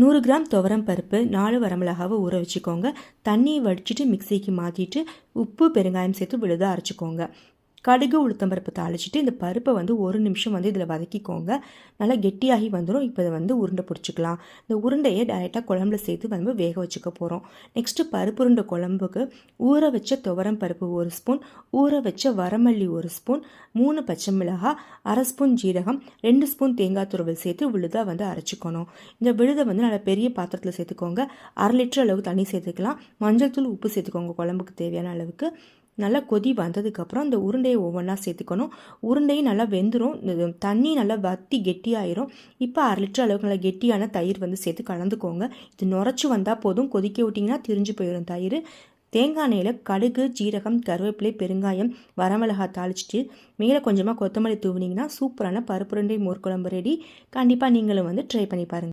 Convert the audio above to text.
நூறு கிராம் துவரம் பருப்பு நாலு வரமிளகாவை ஊற வச்சுக்கோங்க. தண்ணியை வடிச்சிட்டு மிக்சிக்கு மாற்றிட்டு உப்பு பெருங்காயம் சேர்த்து விழுதாக அரைச்சிக்கோங்க. கடுகு உளுத்தம் பருப்பை தாளிச்சிட்டு இந்த பருப்பை வந்து ஒரு நிமிஷம் வந்து இதில் வதக்கிக்கோங்க. நல்லா கெட்டியாகி வந்துடும் இப்போ இதை வந்து உருண்டை பிடிச்சிக்கலாம். இந்த உருண்டையை டைரெக்டாக குழம்புல சேர்த்து வந்து வேக வச்சுக்க போகிறோம் நெக்ஸ்ட்டு பருப்பு உருண்டை குழம்புக்கு ஊற வச்ச துவரம் பருப்பு ஒரு ஸ்பூன் ஊற வச்ச வரமல்லி ஒரு ஸ்பூன் மூணு பச்சை மிளகாய் அரை ஸ்பூன் ஜீரகம் ரெண்டு ஸ்பூன் தேங்காய் துருவல் சேர்த்து விழுதாக வந்து அரைச்சிக்கணும். இந்த விழுதை வந்து நல்லா பெரிய பாத்திரத்தில் சேர்த்துக்கோங்க. அரை லிட்டர் அளவு தண்ணி சேர்த்துக்கலாம். மஞ்சள் தூள் உப்பு சேர்த்துக்கோங்க குழம்புக்கு தேவையான அளவுக்கு. நல்லா கொதி வந்ததுக்கப்புறம் அந்த உருண்டையை ஒவ்வொன்றா சேர்த்துக்கணும். உருண்டையும் நல்லா வெந்துடும் தண்ணி நல்லா வத்தி கெட்டியாயிரும். இப்போ அரை லிட்டர் அளவுக்கு நல்லா கெட்டியான தயிர் வந்து சேர்த்து கலந்துக்கோங்க. இது நுரைச்சி வந்தால் போதும். கொதிக்க விட்டிங்கன்னா திரிஞ்சு போயிடும் தயிர். தேங்காய் எண்ணெயில் கடுகு ஜீரகம் கருவேப்பிலை பெருங்காயம் வரமிளகாய் தாளிச்சிட்டு மேலே கொஞ்சமாக கொத்தமல்லி தூவினீங்கன்னா சூப்பரான பருப்புருண்டை மோர்க்குழம்பு ரெடி கண்டிப்பாக நீங்களும் வந்து ட்ரை பண்ணி பாருங்கள்